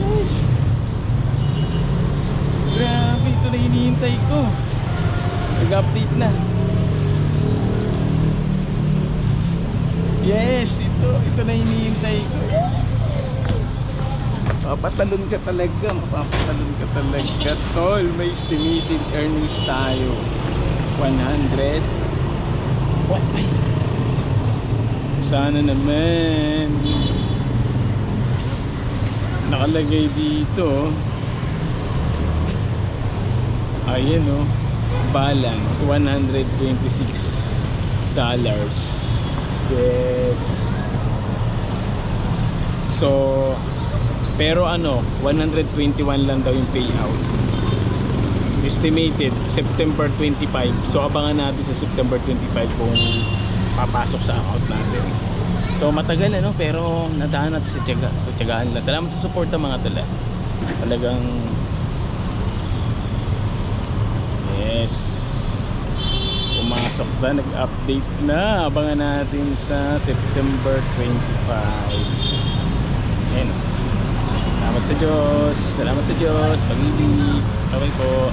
yes. Grabe, ito na hinihintay ko. Nag-update na. Yes, ito. Ito na hinihintay ko. Mapatalon ka talaga. Mapapatalon ka talaga. Tol, may estimated earnings tayo. 100. What? Ay. Sana naman. Nakalagay dito. Ayan oh. Balance 126 dollars. Yes. So pero ano, 121 lang daw yung payout. Estimated September 25. So abangan natin sa September 25 kung papasok sa account natin. So matagal ano pero nadaan natin sa tiyaga. So tiyagaan lang. Salamat sa suporta mga tala. Talagang Yes. Pumasok na, nag-update na. Abangan natin sa September 25. Ayan. Salamat sa Diyos. Salamat sa Diyos. Pag-ibig. Bye-bye po.